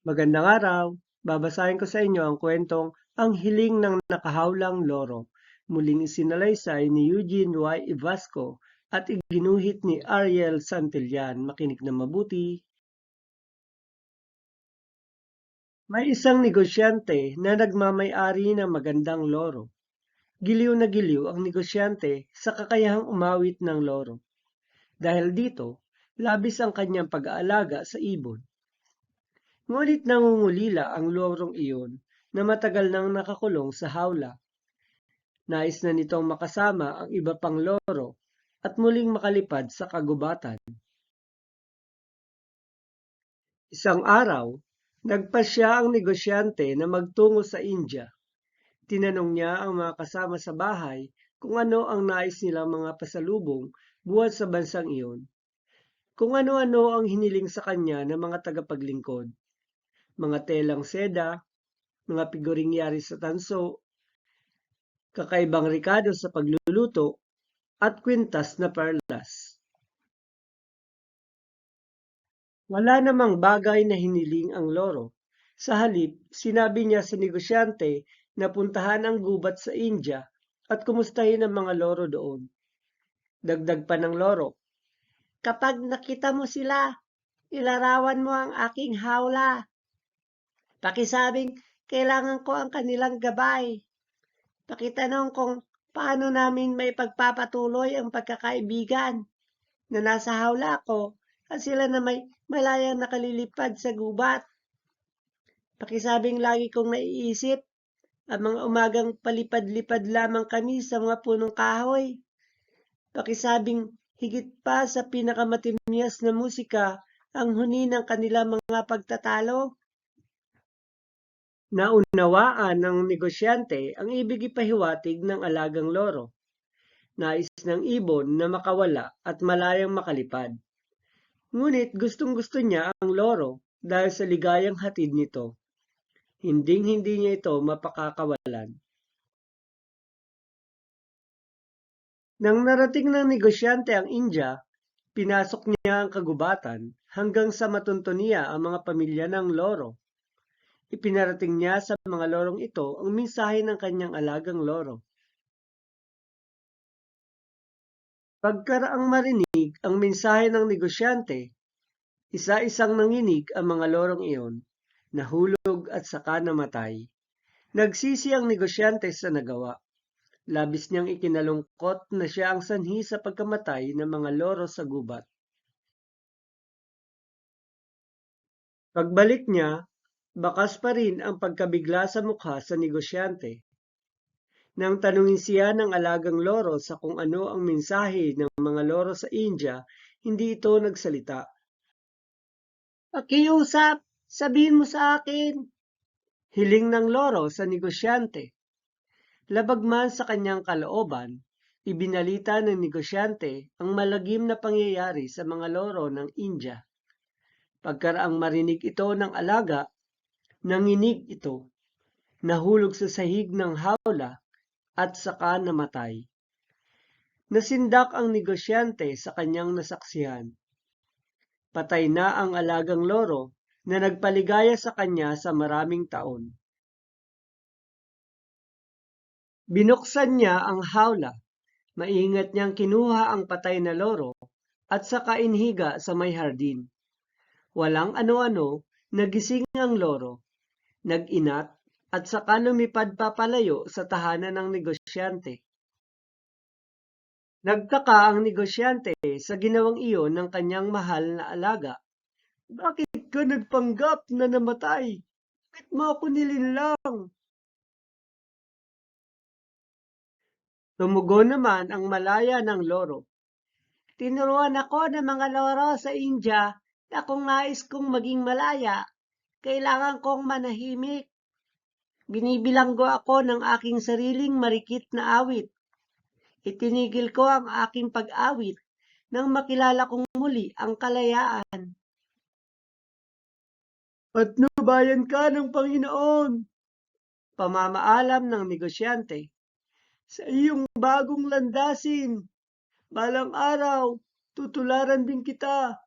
Magandang araw. Babasahin ko sa inyo ang kwentong Ang Hiling ng Nakahawlang Loro. Muling isinalaysay ni Eugene Y. Ivasco at iginuhit ni Ariel Santillan. Makinig na mabuti. May isang negosyante na nagmamay-ari ng magandang loro. Giliw na giliw ang negosyante sa kakayahang umawit ng loro. Dahil dito, labis ang kanyang pag-aalaga sa ibon. Ngunit nangungulila ang lorong iyon na matagal nang nakakulong sa hawla. Nais na nitong makasama ang iba pang loro at muling makalipad sa kagubatan. Isang araw, nagpasya ang negosyante na magtungo sa India. Tinanong niya ang mga kasama sa bahay kung ano ang nais nilang mga pasalubong buhat sa bansang iyon. Kung ano-ano ang hiniling sa kanya ng mga tagapaglingkod. Mga telang seda, mga figuring yari sa tanso, kakaibang rikado sa pagluluto, at kwintas na perlas. Wala namang bagay na hiniling ang loro. Sa halip, sinabi niya sa negosyante na puntahan ang gubat sa India at kumustahin ang mga loro doon. Dagdag pa ng loro, Kapag nakita mo sila, ilarawan mo ang aking hawla. Pakisabing kailangan ko ang kanilang gabay. Pakitanong kung paano namin may pagpapatuloy ang pagkakaibigan na nasa hawla ko at sila na may malayang nakalilipad sa gubat. Pakisabing lagi kong naiisip ang mga umagang palipad-lipad lamang kami sa mga punong kahoy. Pakisabing higit pa sa pinakamatimyas na musika ang huni ng kanilang mga pagtatalo. Naunawaan ng negosyante ang ibig ipahiwatig ng alagang loro. Nais ng ibon na makawala at malayang makalipad. Ngunit gustong-gusto niya ang loro dahil sa ligayang hatid nito. Hinding-hindi niya ito mapakakawalan. Nang narating ng negosyante ang India, pinasok niya ang kagubatan hanggang sa matunto niya ang mga pamilya ng loro. Ipinarating niya sa mga lorong ito ang mensahe ng kanyang alagang loro. Pagkaraang marinig ang mensahe ng negosyante, isa-isang nanginig ang mga lorong iyon, nahulog at saka namatay. Nagsisi ang negosyante sa nagawa. Labis niyang ikinalungkot na siya ang sanhi sa pagkamatay ng mga loro sa gubat. Pagbalik niya, bakas pa rin ang pagkabigla sa mukha sa negosyante. Nang tanungin siya ng alagang loro sa kung ano ang mensahe ng mga loro sa India, hindi ito nagsalita. Pakiusap, sabihin mo sa akin. Hiling ng loro sa negosyante. Labag man sa kanyang kalooban, ibinalita ng negosyante ang malagim na pangyayari sa mga loro ng India. Pagkaraang marinig ito ng alaga, nanginig ito, nahulog sa sahig ng hawla at saka namatay. Nasindak ang negosyante sa kanyang nasaksihan. Patay na ang alagang loro na nagpaligaya sa kanya sa maraming taon. Binuksan niya ang hawla. Maingat niyang kinuha ang patay na loro at saka inhiga sa may hardin. Walang ano-ano, nagising ang loro, nag-inat at saka lumipad papalayo sa tahanan ng negosyante. Nagtaka ang negosyante sa ginawang iyon ng kanyang mahal na alaga. Bakit ka nagpanggap na namatay? Bakit mo ako nilinlang? Tumugon naman ang malaya ng loro. Tinuruan ako ng mga loro sa India na kung nais kong maging malaya, kailangan kong manahimik. Binibilanggo ako ng aking sariling marikit na awit. Itinigil ko ang aking pag-awit nang makilala kong muli ang kalayaan. At nabayan ka ng Panginoon. Pamamaalam ng negosyante. Sa iyong bagong landasin, balang araw, tutularan din kita.